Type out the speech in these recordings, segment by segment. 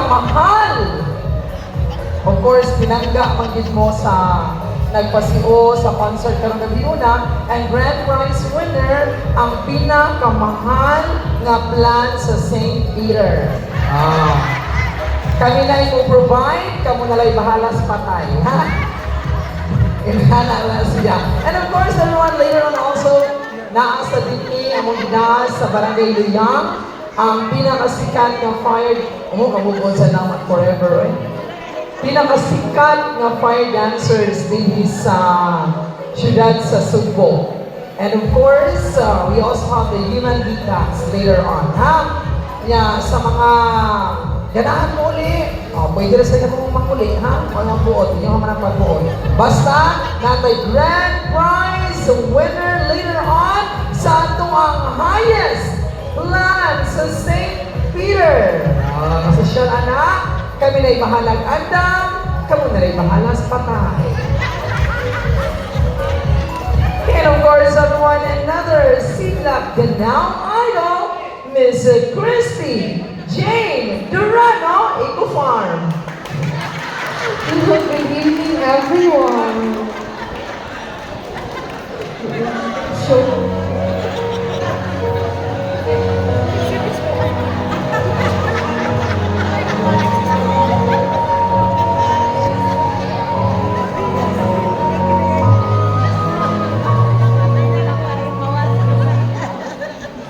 kamahal. Of course, pinangga magid mo sa nagpasiyo sa concert karong gabi una and grand prize winner ang pinakamahal nga plan sa St. Peter. Ah. Kami na imo-provide, kamo na lang bahala sa patay, ha? Inhala na siya. And of course, everyone, later on also, naa sa among ginas sa Barangay Luyang, ang pinakasikat na fire, oh, kamukod sa naman forever, eh. Pinakasikat na fire dancers din sa syudad sa Sugbo. And of course, uh, we also have the human beatbox later on, ha? Yeah, sa mga ganahan mo uli, oh, pwede rin sila kung makuli, ha? Walang buot, hindi mo man ang magbuot. Basta, na may grand prize winner later on sa ato ang highest plan sa St. Peter. Ah, sa siya, anak, kami na'y bahalag andam, kamo na rin bahala sa patay. And of course, everyone, another Siglap Ganao idol, Miss Christy Jane Durano, Eco.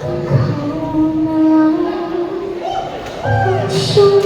好难，放。